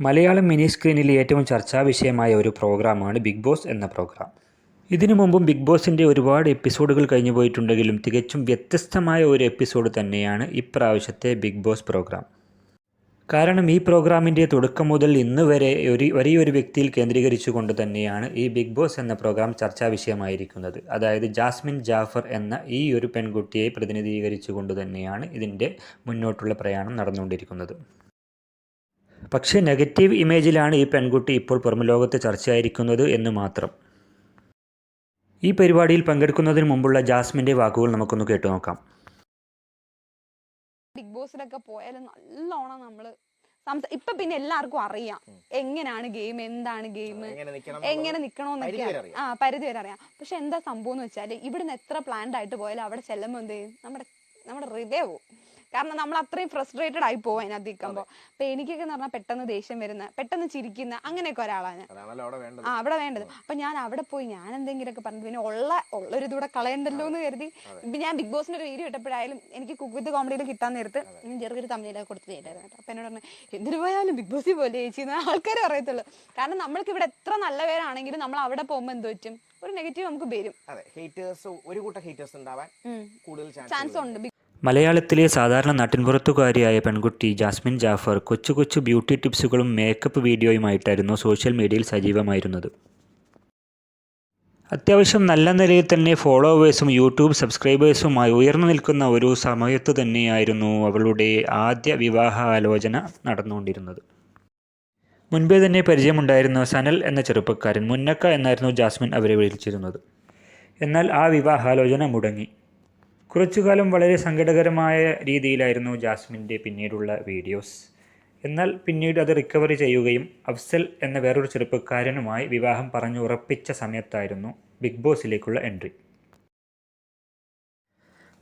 Malayalam mini സ്ക്രീനിൽ ഏറ്റവും ചർച്ചാ വിഷയമായ ഒരു പ്രോഗ്രാമാണ് ബിഗ് ബോസ് എന്ന പ്രോഗ്രാം. ഇതിനു മുമ്പും ബിഗ് ബോസിന്റെ ഒരുപാട് എപ്പിസോഡുകൾ കഴിഞ്ഞു പോയിട്ടുണ്ടെങ്കിലും തികച്ചും വ്യത്യസ്തമായ ഒരു എപ്പിസോഡ് തന്നെയാണ് ഇപ്രാവശ്യത്തെ ബിഗ് ബോസ് പ്രോഗ്രാം. കാരണം ഈ പ്രോഗ്രാമിന്റെ തുടക്കം മുതൽ ഇന്ന് വരെ ഒരു ഒരേ വ്യക്തിയിൽ കേന്ദ്രീകരിച്ചുകൊണ്ട് തന്നെയാണ് ഈ ബിഗ് ബോസ് എന്ന പ്രോഗ്രാം ചർച്ചാ വിഷയമായിരിക്കുന്നത്. അതായത് ജാസ്മിൻ ജാഫർ എന്ന ഈ ഒരു പെൺകുട്ടിയെ പ്രതിനിധീകരിച്ചുകൊണ്ട് തന്നെയാണ് ഇതിന്റെ മുന്നോട്ടുള്ള പ്രയാണം നടന്നുകൊണ്ടിരിക്കുന്നത്. പക്ഷേ നെഗറ്റീവ് ഇമേജിലാണ് ഈ പെൺകുട്ടി ഇപ്പോൾ പുറം ലോകത്ത് ചർച്ചയായിരിക്കുന്നത് എന്ന് മാത്രം. ഈ പരിപാടിയിൽ പങ്കെടുക്കുന്നതിന് മുമ്പുള്ള ജാസ്മിന്റെ വാക്കുകൾ നമുക്കൊന്ന് കേട്ടു നോക്കാം. ബിഗ് ബോസിലൊക്കെ പോയാലും നല്ലോണം നമ്മൾ സംസ ഇപ്പൊ പിന്നെ എല്ലാവർക്കും അറിയാം എങ്ങനെയാണ് ഗെയിം എന്താണ് ഗെയിം എങ്ങനെ നിക്കണം എങ്ങനെ നിക്കണോന്നൊക്കെ പരിധി വരെ അറിയാം. ആ പരിധി വരെ അറിയാം. പക്ഷെ എന്താ സംഭവം എന്ന് വെച്ചാൽ ഇവിടുന്ന് എത്ര പ്ലാൻഡ് ആയിട്ട് പോയാലും അവിടെ ചെല്ലുമ്പോ എന്ത് ചെയ്യും? നമ്മുടെ നമ്മുടെ ഹൃദയവും പോവും. കാരണം നമ്മൾ അത്രയും ഫ്രസ്ട്രേറ്റഡ് ആയി പോകും അതിനകത്ത് നിൽക്കുമ്പോൾ അപ്പൊ എനിക്കൊക്കെ എന്ന് പറഞ്ഞാൽ പെട്ടെന്ന് ദേഷ്യം വരുന്ന പെട്ടെന്ന് ചിരിക്കുന്ന അങ്ങനെയൊക്കെ ഒരാളാണ് ആ അവിടെ വേണ്ടത്. അപ്പൊ ഞാൻ അവിടെ പോയി ഞാൻ എന്തെങ്കിലുമൊക്കെ പറഞ്ഞു പിന്നെ ഉള്ള ഉള്ളൊരു ഇതൂടെ കളയണ്ടല്ലോ എന്ന് കരുതി. ഞാൻ ബിഗ് ബോസിന്റെ ഒരു വീഡിയോ ഇട്ടപ്പോഴായാലും എനിക്ക് കുക്ക് വിത്ത് കോമഡിയിൽ കിട്ടാൻ നേരത്ത് ഞാൻ തമിഴിലൊക്കെ കൊടുത്തു കൊടുത്ത് ചെയ്തായിരുന്നു അപ്പൊ എന്നോട് പറഞ്ഞു എന്തിനു പോയാലും ബിഗ് ബോസിൽ പോലെ ചേച്ചി എന്ന് ആൾക്കാരെ പറയത്തുള്ളൂ. കാരണം നമ്മൾക്ക് ഇവിടെ എത്ര നല്ല പേരാണെങ്കിലും നമ്മൾ അവിടെ പോകുമ്പോൾ എന്ത് പറ്റും? ഒരു നെഗറ്റീവ് നമുക്ക് വരും. അതെ. ഹേറ്റേഴ്സ് ഒരു കൂട്ടം ഹേറ്റേഴ്സ് ഉണ്ടാവാൻ കൂടുതൽ ചാൻസ് ഉണ്ട്. മലയാളത്തിലെ സാധാരണ നാട്ടിൻപുറത്തുകാരിയായ പെൺകുട്ടി ജാസ്മിൻ ജാഫർ കൊച്ചു കൊച്ചു ബ്യൂട്ടി ടിപ്സുകളും മേക്കപ്പ് വീഡിയോയുമായിട്ടായിരുന്നു സോഷ്യൽ മീഡിയയിൽ സജീവമായിരുന്നത്. അത്യാവശ്യം നല്ല നിലയിൽ തന്നെ ഫോളോവേഴ്സും യൂട്യൂബ് സബ്സ്ക്രൈബേഴ്സുമായി ഉയർന്നു നിൽക്കുന്ന ഒരു സമയത്ത് തന്നെയായിരുന്നു അവളുടെ ആദ്യ വിവാഹ ആലോചന നടന്നുകൊണ്ടിരുന്നത്. മുൻപേ തന്നെ പരിചയമുണ്ടായിരുന്ന സനൽ എന്ന ചെറുപ്പക്കാരൻ മുന്നക്ക എന്നായിരുന്നു ജാസ്മിൻ അവരെ വിളിച്ചിരുന്നത്. എന്നാൽ ആ വിവാഹാലോചന മുടങ്ങി. കുറച്ചുകാലം വളരെ സങ്കടകരമായ രീതിയിലായിരുന്നു ജാസ്മിന്റെ പിന്നീടുള്ള വീഡിയോസ്. എന്നാൽ പിന്നീട് അത് റിക്കവറി ചെയ്യുകയും അഫ്സൽ എന്ന വേറൊരു ചെറുപ്പക്കാരനുമായി വിവാഹം പറഞ്ഞു ഉറപ്പിച്ച സമയത്തായിരുന്നു ബിഗ് ബോസിലേക്കുള്ള എൻട്രി.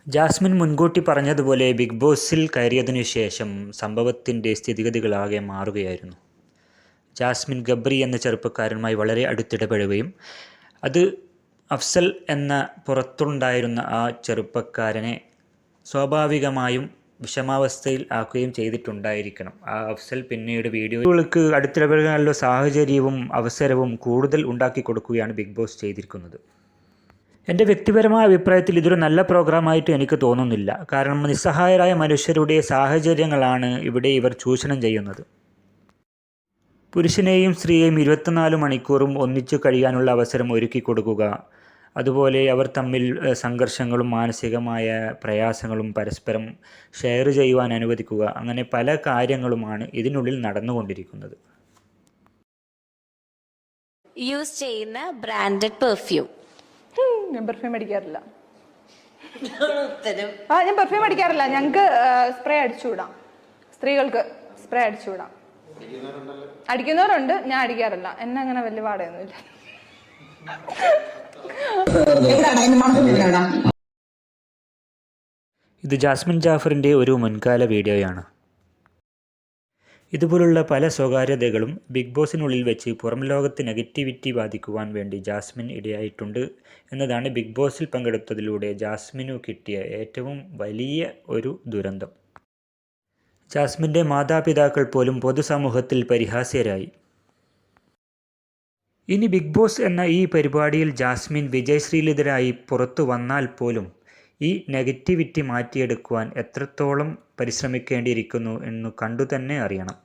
ജാസ്മിൻ മുൻകൂട്ടി പറഞ്ഞതുപോലെ ബിഗ് ബോസിൽ കയറിയതിനു ശേഷം സംഭവത്തിന്റെ സ്ഥിതിഗതികളാകെ മാറുകയായിരുന്നു. ജാസ്മിൻ ഗബ്രി എന്ന ചെറുപ്പക്കാരനുമായി വളരെ അടുത്തിടപെടുകയും അത് അഫ്സൽ എന്ന പുറത്തുണ്ടായിരുന്ന ആ ചെറുപ്പക്കാരനെ സ്വാഭാവികമായും വിഷമാവസ്ഥയിൽ ആക്കുകയും ചെയ്തിട്ടുണ്ടായിരിക്കണം. ആ അഫ്സൽ പിന്നീട് വീഡിയോകൾക്ക് അടുത്തിടപെടാനുള്ള സാഹചര്യവും അവസരവും കൂടുതൽ ഉണ്ടാക്കി കൊടുക്കുകയാണ് ബിഗ് ബോസ് ചെയ്തിരിക്കുന്നത്. എന്റെ വ്യക്തിപരമായ അഭിപ്രായത്തിൽ ഇതൊരു നല്ല പ്രോഗ്രാമായിട്ട് എനിക്ക് തോന്നുന്നില്ല. കാരണം നിസ്സഹായരായ മനുഷ്യരുടെ സാഹചര്യങ്ങളാണ് ഇവിടെ ഇവർ ചൂഷണം ചെയ്യുന്നത്. പുരുഷനെയും സ്ത്രീയെയും ഇരുപത്തിനാല് മണിക്കൂറും ഒന്നിച്ചു കഴിയാനുള്ള അവസരം ഒരുക്കി കൊടുക്കുക അതുപോലെ അവർ തമ്മിൽ സംഘർഷങ്ങളും മാനസികമായ പ്രയാസങ്ങളും പരസ്പരം ഷെയർ ചെയ്യുവാൻ അനുവദിക്കുക. അങ്ങനെ പല കാര്യങ്ങളുമാണ് ഇതിനുള്ളിൽ നടന്നുകൊണ്ടിരിക്കുന്നത്. യൂസ് ചെയ്യുന്ന ബ്രാൻഡഡ് പെർഫ്യൂം ഞാൻ പെർഫ്യൂം അടിക്കാറില്ല. ഉത്തരം. ആ ഞാൻ പെർഫ്യൂം അടിക്കാറില്ല. ഞങ്ങൾക്ക് സ്പ്രേ അടിച്ചുവിടാം. സ്ത്രീകൾക്ക് സ്പ്രേ അടിച്ചുവിടാം. അടിക്കുന്നവരുണ്ട് ഞാൻ അടിക്കാറില്ല. എന്നെ അങ്ങനെ വലിയ പാടയൊന്നുമില്ല. ഇത് ജാസ്മിൻ ജാഫറിന്റെ ഒരു മുൻകാല വീഡിയോയാണ്. ഇതുപോലുള്ള പല സ്വകാര്യതകളും ബിഗ് ബോസിനുള്ളിൽ വെച്ച് പുറം ലോകത്ത് നെഗറ്റിവിറ്റി ബാധിക്കുവാൻ വേണ്ടി ജാസ്മിൻ ഇടയായിട്ടുണ്ട് എന്നതാണ് ബിഗ് ബോസിൽ പങ്കെടുത്തതിലൂടെ ജാസ്മിനു കിട്ടിയ ഏറ്റവും വലിയ ഒരു ദുരന്തം. ജാസ്മിന്റെ മാതാപിതാക്കൾ പോലും പൊതുസമൂഹത്തിൽ പരിഹാസ്യരായി. ഇനി ബിഗ് ബോസ് എന്ന ഈ പരിപാടിയിൽ ജാസ്മിൻ വിജയശ്രീലിതരായി പുറത്തു വന്നാൽ പോലും ഈ നെഗറ്റിവിറ്റി മാറ്റിയെടുക്കുവാൻ എത്രത്തോളം പരിശ്രമിക്കേണ്ടിയിരിക്കുന്നു എന്ന് കണ്ടു തന്നെ അറിയണം.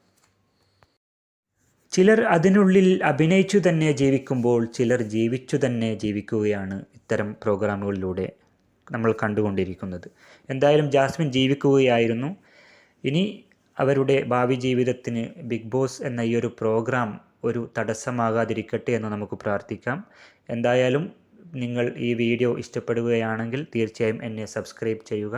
ചിലർ അതിനുള്ളിൽ അഭിനയിച്ചു തന്നെ ജീവിക്കുമ്പോൾ ചിലർ ജീവിച്ചു തന്നെ ജീവിക്കുകയാണ് ഇത്തരം പ്രോഗ്രാമുകളിലൂടെ നമ്മൾ കണ്ടുകൊണ്ടിരിക്കുന്നത്. എന്തായാലും ജാസ്മിൻ ജീവിക്കുകയായിരുന്നു. ഇനി അവരുടെ ഭാവി ജീവിതത്തിന് ബിഗ് ബോസ് എന്ന ഈ ഒരു പ്രോഗ്രാം ഒരു തടസ്സമാകാതിരിക്കട്ടെ എന്ന് നമുക്ക് പ്രാർത്ഥിക്കാം. എന്തായാലും നിങ്ങൾ ഈ വീഡിയോ ഇഷ്ടപ്പെടുകയാണെങ്കിൽ തീർച്ചയായും എന്നെ സബ്സ്ക്രൈബ് ചെയ്യുക.